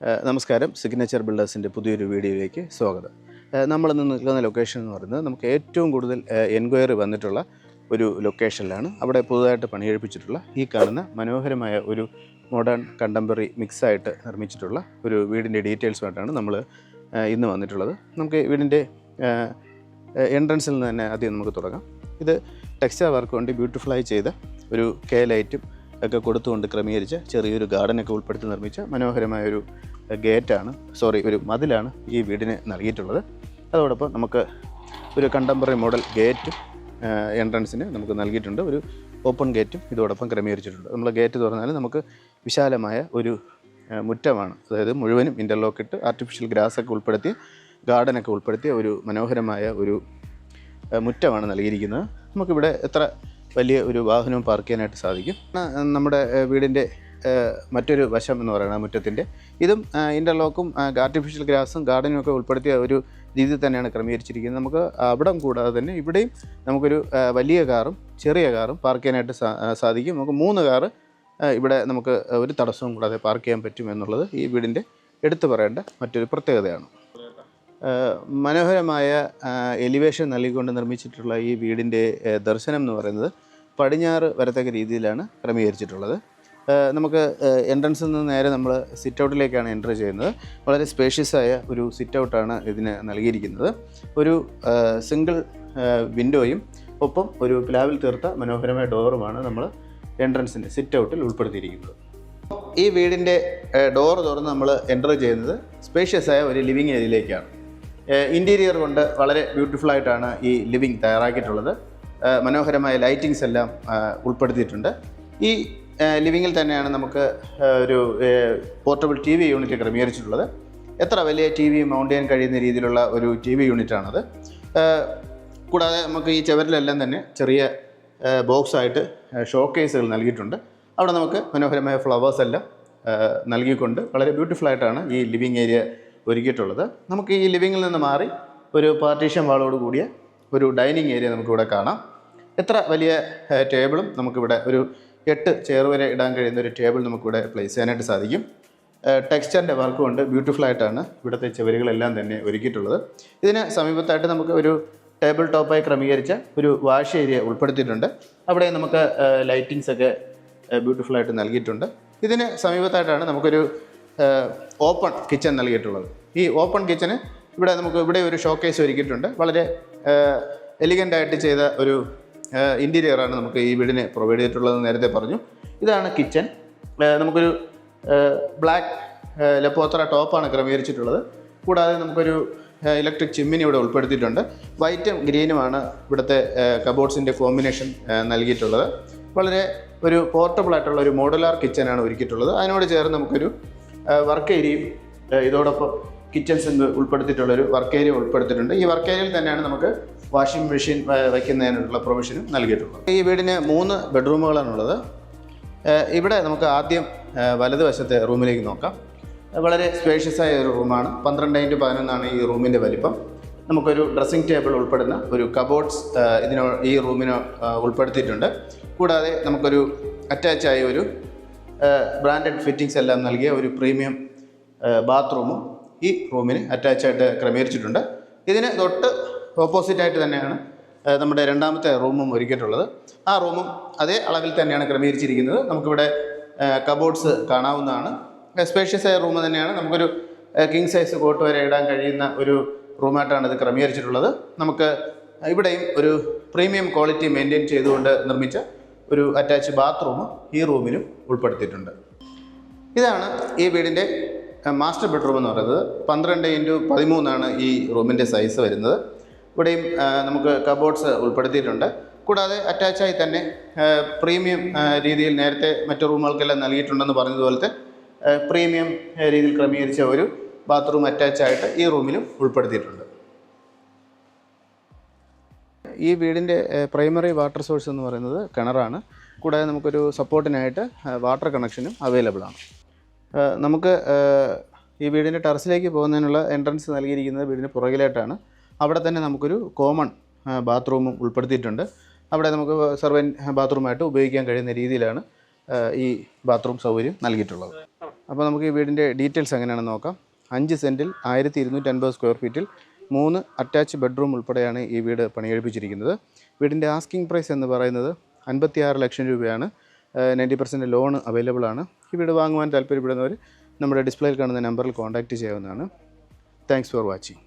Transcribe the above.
നമസ്കാരം. സിഗ്നേച്ചർ ബിൽഡേഴ്സിന്റെ പുതിയൊരു വീഡിയോയിലേക്ക് സ്വാഗതം. നമ്മൾ ഇന്ന് നിൽക്കുന്ന ലൊക്കേഷൻ എന്ന് പറയുന്നത് നമുക്ക് ഏറ്റവും കൂടുതൽ എൻക്വയറി വന്നിട്ടുള്ള ഒരു ലൊക്കേഷനിലാണ് അവിടെ പുതുതായിട്ട് പണിയെഴുപ്പിച്ചിട്ടുള്ള ഈ കാണുന്ന മനോഹരമായ ഒരു മോഡേൺ കണ്ടംപററി മിക്സായിട്ട് നിർമ്മിച്ചിട്ടുള്ള ഒരു വീടിന്റെ ഡീറ്റെയിൽസുമായിട്ടാണ് നമ്മൾ ഇന്ന് വന്നിട്ടുള്ളത്. നമുക്ക് വീടിന്റെ എൻട്രൻസിൽ നിന്ന് തന്നെ ആദ്യം നമുക്ക് തുടങ്ങാം. ഇത് ടെക്സ്ചർ വർക്ക് കൊണ്ട് ബ്യൂട്ടിഫുള്ളായി ചെയ്ത ഒരു കെ ലൈറ്റും ഒക്കെ കൊടുത്തുകൊണ്ട് ക്രമീകരിച്ച് ചെറിയൊരു ഗാർഡനൊക്കെ ഉൾപ്പെടുത്തി നിർമ്മിച്ച മനോഹരമായൊരു ഗേറ്റാണ് സോറി ഒരു മതിലാണ് ഈ വീടിന് നൽകിയിട്ടുള്ളത്. അതോടൊപ്പം നമുക്ക് ഒരു കണ്ടംപററി മോഡൽ ഗേറ്റ് എൻട്രൻസിന് നമുക്ക് നൽകിയിട്ടുണ്ട്. ഒരു ഓപ്പൺ ഗേറ്റും ഇതോടൊപ്പം ക്രമീകരിച്ചിട്ടുണ്ട്. നമ്മൾ ഗേറ്റ് തുറന്നാൽ നമുക്ക് വിശാലമായ ഒരു മുറ്റമാണ്. അതായത് മുഴുവനും ഇന്റർലോക്ക് ഇട്ട് ആർട്ടിഫിഷ്യൽ ഗ്രാസ് ഒക്കെ ഉൾപ്പെടുത്തി ഗാർഡനൊക്കെ ഉൾപ്പെടുത്തിയ ഒരു മനോഹരമായ ഒരു മുറ്റമാണ് നൽകിയിരിക്കുന്നത്. നമുക്കിവിടെ എത്ര വലിയ ഒരു വാഹനവും പാർക്ക് ചെയ്യാനായിട്ട് സാധിക്കും. നമ്മുടെ വീടിന്റെ മറ്റൊരു വശം എന്ന് പറയുന്നത് മുറ്റത്തിന്റെ ഇതും ഇന്റർലോക്കും ആർട്ടിഫിഷ്യൽ ഗ്രാസും ഗാർഡനും ഒക്കെ ഉൾപ്പെടുത്തിയ ഒരു രീതിയിൽ തന്നെയാണ് ക്രമീകരിച്ചിരിക്കുന്നത്. നമുക്ക് അവിടം കൂടാതെ തന്നെ ഇവിടെയും നമുക്കൊരു വലിയ കാറും ചെറിയ കാറും പാർക്ക് ചെയ്യാനായിട്ട് സാധിക്കും. നമുക്ക് മൂന്ന് കാറ് ഇവിടെ നമുക്ക് ഒരു തടസ്സവും കൂടാതെ പാർക്ക് ചെയ്യാൻ പറ്റും എന്നുള്ളത് ഈ വീടിന്റെ എടുത്തു പറയേണ്ട മറ്റൊരു പ്രത്യേകതയാണ്. മനോഹരമായ എലിവേഷൻ നൽകിക്കൊണ്ട് നിർമ്മിച്ചിട്ടുള്ള ഈ വീടിന്റെ ദർശനം എന്ന് പറയുന്നത് പടിഞ്ഞാറ് വരത്തക്ക രീതിയിലാണ് ക്രമീകരിച്ചിട്ടുള്ളത്. നമുക്ക് എൻട്രൻസിൽ നിന്ന് നേരെ നമ്മൾ സിറ്റ് ഔട്ടിലേക്കാണ് എന്റർ ചെയ്യുന്നത്. വളരെ സ്പേഷ്യസായ ഒരു സിറ്റ് ഔട്ടാണ് ഇതിന് നൽകിയിരിക്കുന്നത്. ഒരു സിംഗിൾ വിൻഡോയും ഒപ്പം ഒരു പ്ലാവിൽ തീർത്ത മനോഹരമായ ഡോറുമാണ് നമ്മൾ എൻട്രൻസിന്റെ സിറ്റ് ഔട്ടിൽ ഉൾപ്പെടുത്തിയിരിക്കുന്നത്. ഈ വീടിന്റെ ഡോർ തുറന്ന് നമ്മൾ എന്റർ ചെയ്യുന്നത് സ്പേഷ്യസായ ഒരു ലിവിങ് ഏരിയയിലേക്കാണ് ഇന്റീരിയർ കൊണ്ട് വളരെ ബ്യൂട്ടിഫുൾ ആയിട്ടാണ് ഈ ലിവിങ് തയ്യാറാക്കിയിട്ടുള്ളത്. മനോഹരമായ ലൈറ്റിങ്സ് എല്ലാം ഉൾപ്പെടുത്തിയിട്ടുണ്ട്. ഈ ലിവിങ്ങിൽ തന്നെയാണ് നമുക്ക് ഒരു പോർട്ടബിൾ ടി വി യൂണിറ്റ് ക്രമീകരിച്ചിട്ടുള്ളത്. എത്ര വലിയ ടി വി മൗണ്ട് ചെയ്യാൻ കഴിയുന്ന രീതിയിലുള്ള ഒരു ടി വി യൂണിറ്റാണത് കൂടാതെ നമുക്ക് ഈ ചുവരിലെല്ലാം തന്നെ ചെറിയ ബോക്സായിട്ട് ഷോ കേസുകൾ നൽകിയിട്ടുണ്ട്. അവിടെ നമുക്ക് മനോഹരമായ ഫ്ലവേഴ്സ് എല്ലാം നൽകിക്കൊണ്ട് വളരെ ബ്യൂട്ടിഫുൾ ആയിട്ടാണ് ഈ ലിവിങ് ഏരിയ ഒരുക്കിയിട്ടുള്ളത്. നമുക്ക് ഈ ലിവിങ്ങിൽ നിന്ന് മാറി ഒരു പാർട്ടീഷൻ വാളോട് കൂടിയ ഒരു ഡൈനിങ് ഏരിയ നമുക്കിവിടെ കാണാം. എത്ര വലിയ ടേബിളും നമുക്കിവിടെ ഒരു എട്ട് ചെയർ വരെ ഇടാൻ കഴിയുന്ന ഒരു ടേബിൾ നമുക്കിവിടെ പ്ലേസ് ചെയ്യാനായിട്ട് സാധിക്കും. ടെക്സ്റ്ററിന്റെ വർക്ക് കൊണ്ട് ബ്യൂട്ടിഫുൾ ആയിട്ടാണ് ഇവിടുത്തെ ചുവരുകളെല്ലാം തന്നെ ഒരുക്കിയിട്ടുള്ളത്. ഇതിന് സമീപത്തായിട്ട് നമുക്ക് ഒരു ടേബിൾ ടോപ്പായി ക്രമീകരിച്ച ഒരു വാഷ് ഏരിയ ഉൾപ്പെടുത്തിയിട്ടുണ്ട്. അവിടെ നമുക്ക് ലൈറ്റിങ്സ് ഒക്കെ ബ്യൂട്ടിഫുൾ ആയിട്ട് നൽകിയിട്ടുണ്ട്. ഇതിന് സമീപത്തായിട്ടാണ് നമുക്കൊരു ഓപ്പൺ കിച്ചൺ നൽകിയിട്ടുള്ളത്. ഈ ഓപ്പൺ കിച്ചന് ഇവിടെ നമുക്ക് ഇവിടെ ഒരു ഷോക്കേസ് ഒരുക്കിയിട്ടുണ്ട്. വളരെ എലിഗന്റ് ആയിട്ട് ചെയ്ത ഒരു ഇന്റീരിയറാണ് നമുക്ക് ഈ വീടിന് പ്രൊവൈഡ് ചെയ്തിട്ടുള്ളതെന്ന് നേരത്തെ പറഞ്ഞു. ഇതാണ് കിച്ചൺ നമുക്കൊരു ബ്ലാക്ക് ലപ്പോത്ര ടോപ്പാണ് ക്രമീകരിച്ചിട്ടുള്ളത്. കൂടാതെ നമുക്കൊരു ഇലക്ട്രിക് ചിമ്മിനി ഇവിടെ ഉൾപ്പെടുത്തിയിട്ടുണ്ട്. വൈറ്റും ഗ്രീനുമാണ് ഇവിടുത്തെ കബോർഡ്സിന്റെ കോമ്പിനേഷൻ നൽകിയിട്ടുള്ളത്. വളരെ ഒരു പോർട്ടബിൾ ആയിട്ടുള്ള ഒരു മോഡുലാർ കിച്ചനാണ് ഒരുക്കിയിട്ടുള്ളത്. അതിനോട് ചേർന്ന് നമുക്കൊരു വർക്ക് ഏരിയയും ഇതോടൊപ്പം കിച്ചൺസ് എന്ന് ഉൾപ്പെടുത്തിയിട്ടുള്ളൊരു വർക്ക് ഏരിയ ഉൾപ്പെടുത്തിയിട്ടുണ്ട്. ഈ വർക്ക് ഏരിയയിൽ തന്നെയാണ് നമുക്ക് വാഷിംഗ് മെഷീൻ വയ്ക്കുന്നതിനുള്ള പ്രൊവിഷനും നൽകിയിട്ടുള്ളത്. ഈ വീടിന് മൂന്ന് ബെഡ്റൂമുകളാണുള്ളത് ഇവിടെ നമുക്ക് ആദ്യം വലതുവശത്തെ റൂമിലേക്ക് നോക്കാം. വളരെ സ്പേഷ്യസ് ആയ ഒരു റൂമാണ്. പന്ത്രണ്ട് ഇന്റു പതിനൊന്നാണ് ഈ റൂമിന്റെ വലിപ്പം. നമുക്കൊരു ഡ്രസ്സിംഗ് ടേബിൾ ഉൾപ്പെടുന്ന ഒരു കബോർഡ്സ് ഇതിനോ ഈ റൂമിനോ ഉൾപ്പെടുത്തിയിട്ടുണ്ട്. കൂടാതെ നമുക്കൊരു അറ്റാച്ച് ആയ ഒരു ബ്രാൻഡഡ് ഫിറ്റിങ്സ് എല്ലാം നൽകിയ ഒരു പ്രീമിയം ബാത്റൂമും ഈ റൂമിന് അറ്റാച്ച് ആയിട്ട് ക്രമീകരിച്ചിട്ടുണ്ട്. ഇതിന് തൊട്ട് ഓപ്പോസിറ്റായിട്ട് തന്നെയാണ് നമ്മുടെ രണ്ടാമത്തെ റൂമും ഒരുക്കിയിട്ടുള്ളത്. ആ റൂമും അതേ അളവിൽ തന്നെയാണ് ക്രമീകരിച്ചിരിക്കുന്നത്. നമുക്കിവിടെ കബോർഡ്സ് കാണാവുന്നതാണ്. സ്പേഷ്യസ് ആയ റൂം തന്നെയാണ്. നമുക്കൊരു കിങ് സൈസ് കോട്ട് വരെ ഇടാൻ കഴിയുന്ന ഒരു റൂമായിട്ടാണ് ഇത് ക്രമീകരിച്ചിട്ടുള്ളത്. നമുക്ക് ഇവിടെയും ഒരു പ്രീമിയം ക്വാളിറ്റി മെയിന്റെയിൻ ചെയ്തുകൊണ്ട് നിർമ്മിച്ച ഒരു അറ്റാച്ച് ബാത്റൂം ഈ റൂമിലും ഉൾപ്പെടുത്തിയിട്ടുണ്ട്. ഇതാണ് ഈ വീടിന്റെ മാസ്റ്റർ ബെഡ്റൂം എന്ന് പറയുന്നത്. പന്ത്രണ്ട് ഇന്റു പതിമൂന്നാണ് ഈ റൂമിന്റെ സൈസ് വരുന്നത്. ഇവിടെയും നമുക്ക് കബോർഡ്സ് ഉൾപ്പെടുത്തിയിട്ടുണ്ട്. കൂടാതെ അറ്റാച്ചായി തന്നെ പ്രീമിയം രീതിയിൽ നേരത്തെ മറ്റു റൂമുകൾക്കെല്ലാം നൽകിയിട്ടുണ്ടെന്ന് പറഞ്ഞതുപോലത്തെ പ്രീമിയം രീതിയിൽ ക്രമീകരിച്ച ഒരു ബാത്റൂം അറ്റാച്ചായിട്ട് ഈ റൂമിലും ഉൾപ്പെടുത്തിയിട്ടുണ്ട്. ഈ വീടിന്റെ പ്രൈമറി വാട്ടർ സോഴ്സ് എന്ന് പറയുന്നത് കിണറാണ്. കൂടാതെ നമുക്കൊരു സപ്പോർട്ടിനായിട്ട് വാട്ടർ കണക്ഷനും അവൈലബിൾ ആണ്. നമുക്ക് ഈ വീടിന്റെ ടെറസിലേക്ക് പോകുന്നതിനുള്ള എൻട്രൻസ് നൽകിയിരിക്കുന്നത് വീടിന് പുറകിലായിട്ടാണ്. അവിടെ തന്നെ നമുക്കൊരു കോമൺ ബാത്റൂമും ഉൾപ്പെടുത്തിയിട്ടുണ്ട്. അവിടെ നമുക്ക് സർവൻ ബാത്റൂമായിട്ട് ഉപയോഗിക്കാൻ കഴിയുന്ന രീതിയിലാണ് ഈ ബാത്റൂം സൗകര്യം നൽകിയിട്ടുള്ളത്. അപ്പോൾ നമുക്ക് ഈ വീടിന്റെ ഡീറ്റെയിൽസ് എങ്ങനെയാണെന്ന് നോക്കാം. അഞ്ച് സെന്റിൽ ആയിരത്തി ഇരുന്നൂറ്റൻപത് സ്ക്വയർ ഫീറ്റിൽ മൂന്ന് അറ്റാച്ച് ബെഡ്റൂം ഉൾപ്പെടെയാണ് ഈ വീട് പണിയെടുപ്പിച്ചിരിക്കുന്നത്. വീടിന്റെ ആസ്കിംഗ് പ്രൈസ് എന്ന് പറയുന്നത് അൻപത്തിയാറ് ലക്ഷം രൂപയാണ്. നയന്റി പെർസെന്റ് ലോൺ അവൈലബിൾ ആണ്. ഈ വീട് വാങ്ങുവാൻ താല്പര്യപ്പെടുന്നവർ നമ്മുടെ ഡിസ്പ്ലേയിൽ കാണുന്ന നമ്പറിൽ കോൺടാക്റ്റ് ചെയ്യാവുന്നതാണ്. Thanks for watching.